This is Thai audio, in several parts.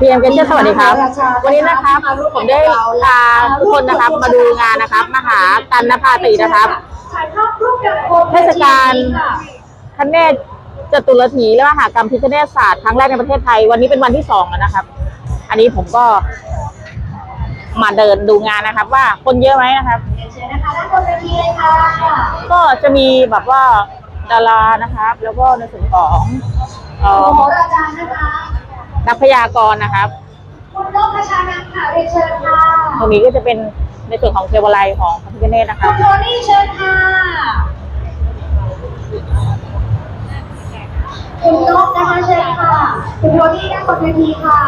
พีเอ็มเกเชอร์สวัสดีครับ วันนี้นะครับผมได้พาทุกคนนะครับมาดูงานนะครับ มหากันนภาตีนะครับถ่ายภาพร่วมกับโคมเทศกาลคเนศจตุรถีและมหากรรมพิคเนศศาสตร์ครั้งแรกในประเทศไทย วันนี้เป็นวันที่สองแล้วนะครับ อันนี้ผมก็มาเดินดูงานนะครับ ว่าคนเยอะไหมนะครับเรียนเชิญนะคะด้านบนเวทีเลยค่ะก็จะมีแบบว่าดารานะครับ แล้วก็ในส่วนของเอ่โอ้อโหอาจารย์นะคะ นักพยากรณ์นะครับคุณโลกประชานันท์ค่ะเรียนเชิญค่ะตรงนี้ก็จะเป็นในส่วนของเทวไลยของพระพิฆเนศนะคคุรับณโทนี่เชิญค่ะคุณนกนะคะเชิญค่ะคุณโทนี่ด้านบนเวทีค่ะ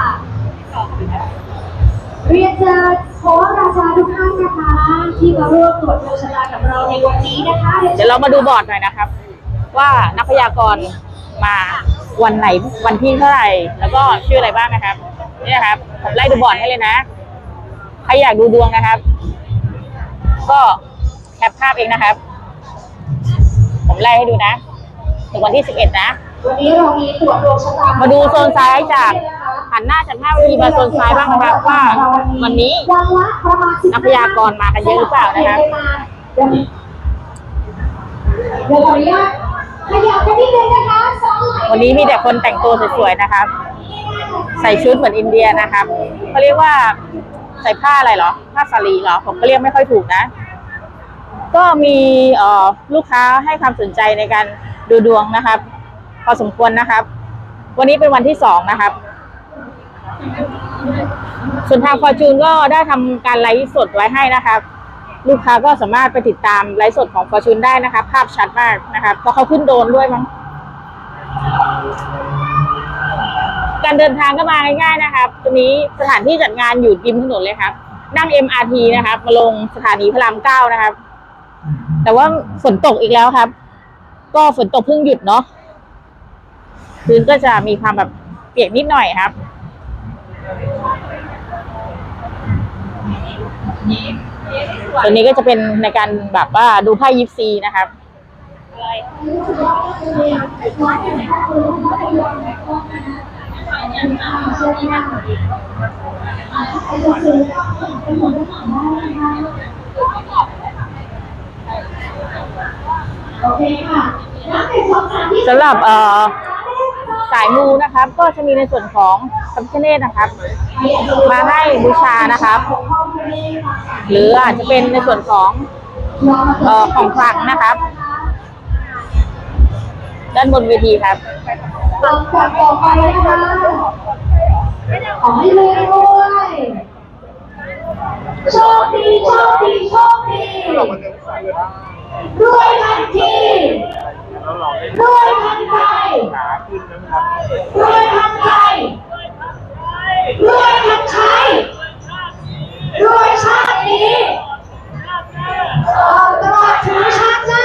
เรียนเชิญโค้ชราชาทุกท่านนะคะ ที่มาร่วมตรวจดวงชะตากับเราในวันนี้นะคะ เดี๋ยวเรามาดูบอร์ดหน่อยนะครับ ว่านักพยากรณ์มา วันไหนวันที่เท่าไหร่ แล้วก็ชื่ออะไรบ้างนะครับนี่นะครับผมไล่ดูบอร์ดให้เลยนะใครอยากดูดวงนะครับ ก็แคปภาพเองนะครับ ผมไล่ให้ดูนะถึงวันที่สิบเอ็ดนะวันนี้เรามีตรวจดวงชะตามาดูโซนซ้ายจากหันหน้าจากหน้าวีมาโซนซ้ายบ้างนะครับว่าวันนี้นักพยากรณ์มากันเยอะหรือเปล่านะครับเดี๋ยวขออนุญาตขยับกัน วันนี้มีแต่คนแต่งตัวสวยๆนะครับ ใส่ชุดเหมือนอินเดียนะครับเขาเรียกว่าใส่ผ้าอะไรเหรอ ผ้าสาลีเหรอ ผมก็เรียกไม่ค่อยถูกนะ ก็มีลูกค้าให้ความสนใจในการดูดวงนะครับพอสมควรนะครับ วันนี้เป็นวันที่สองนะครับ ส่วนทางฟอร์จูนก็ได้ทำการไลฟ์สดไว้ให้นะครับ ลูกค้าก็สามารถไปติดตามไลฟ์สดของฟอร์จูนได้นะครับ ภาพชัดมากนะครับเพราะเขาขึ้นโดนด้วยมั้ง การเดินทางก็มาง่ายๆนะครับตรงนี้สถานที่จัดงานอยู่ริมถนนเลยครับ นั่ง MRT นะครับ มาลงสถานีพระรามเก้านะครับ แต่ว่าฝนตกอีกแล้วครับ ก็ฝนตกเพิ่งหยุดเนาะพื้นก็จะมีความแบบเปียกนิดหน่อยครับตัวนี้ก็จะเป็นในการแบบว่าดูไพ่ยิปซีนะครับ โอเคค่ะสำหรับเอ่อสายมูนะครับ ก็จะมีในส่วนของพระพิฆเนศนะครับ มาให้บูชานะครับ หรืออาจจะเป็นในส่วนของเอ่อของขลังนะครับ ด้านบนเวทีครับลำดับต่อไปนะคะขอให้รวยรวยโชคดีโชคดีโชคดีรวยทันทีรวยทันใจรวยทันใจรวยทันใช้รวยชาตินี้ต่อตลอดถึงชาติหน้า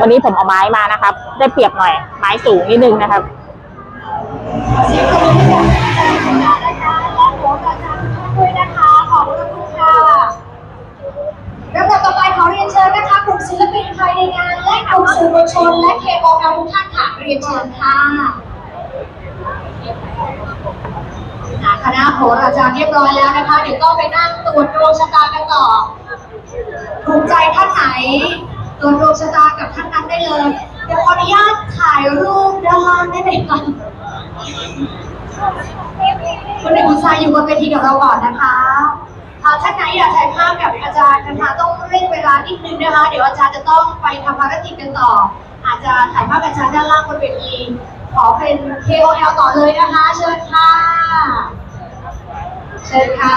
วันนี้ผมเอาไม้มานะครับ ได้เปรียบหน่อย ไม้สูงนิดนึงนะครับละหัวกับอาจารย์ทุกท่านด้วยนะคะขอบคุณค่ะลำดับต่อไปขอเรียนเชิญนะคะกลุ่มศิลปินภายในงาน และกลุ่มสื่อมวลชน และ KOL ทุกท่านค่ะเรียนเชิญค่ะอ่าคณะโหราจารย์เรียบร้อยแล้วนะคะ เดี๋ยวก็ไปนั่งตรวจดวงชะตากันต่อถูกใจท่านไหน ตรวจดวงชะตากับท่านนั้นได้เลย เดี๋ยวขออนุญาตถ่ายรูปด้านล่างได้ไหมคะคุณเอกคุณชายอยู่บนเวทีกับเราก่อนนะคะอ่าท่านไหนอยากถ่ายภาพกับอาจารย์นะคะต้องเร่งเวลานิดนึงนะคะ เดี๋ยวอาจารย์จะต้องไปทำภารกิจกันต่อ อาจจะถ่ายภาพกับอาจารย์ด้านล่างบนเวทีขอเป็น KOL ต่อเลยนะคะ เชิญค่ะ เชิญค่ะ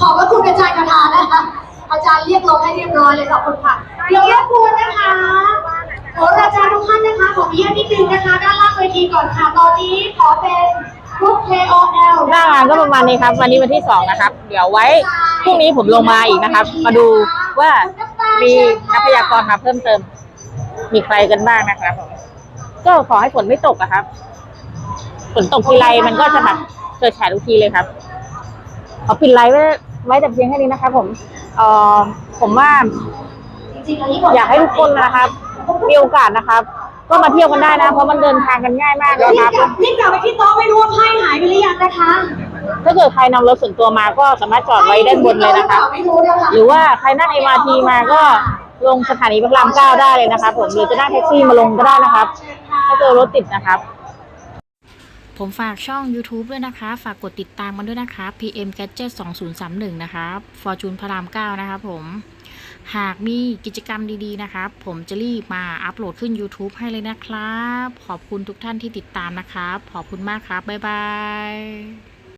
ขอบพระคุณอาจารย์คาถานะคะ อาจารย์เรียกลงให้เรียบร้อยเลยขอบคุณค่ะ เดี๋ยวรบกวนนะคะโหราจารย์ทุกท่านนะคะขออนุญาตนิดนึงนะคะด้านล่างเวทีก่อนค่ะ ตอนนี้ขอเป็นกรุ๊ป KOL หน้างานก็ประมาณนี้ครับ วันนี้วันที่สองนะครับ เดี๋ยวไว้พรุ่งนี้ผมลงมาอีกนะครับ มาดูว่ามีนักพยากรณ์มาเพิ่มเติม มีใครกันบ้างนะครับผมก็ขอให้ฝนไม่ตกอะครับฝนตกทีไรมันก็จะแบบเกิดแฉทุกทีเลยครับขอปิดไลฟ์ไว้ไว้แต่เพียงแค่นี้นะครับผมเอ่อผมว่า ริงๆอันนี้อยากให้ทุกคนนะครับ มีโอกาสนะครับ ก็มาเที่ยวกันได้นะ เพราะมันเดินทางกันง่ายมากนะรีคบรับกลับรีบกลับไปที่โต๊ะไม่รู้ว่าไพ่หายไปหรือยังนะคะถ้าเกิดใครนำรถส่วนตัวมาก็สามารถจอดไว้ด้านบนเลยนะครับไม่รู้นะคะหรือว่าใครนั่ง MRT มาก็ลงสถานีพระรามเก้าได้เลยนะครับผมหรือจะนั่งแท็กซี่มาลงก็ได้นะครับถ้าเจอรถติดนะครับ ผมฝากช่อง YouTube ด้วยนะคะ ฝากกดติดตามกันด้วยนะคะ PM Gadget 2031 นะครับ Fortune พระราม 9 นะครับผม หากมีกิจกรรมดีๆนะครับ ผมจะรีบมาอัปโหลดขึ้น YouTube ให้เลยนะครับ ขอบคุณทุกท่านที่ติดตามนะครับ ขอบคุณมากครับ บ๊ายบาย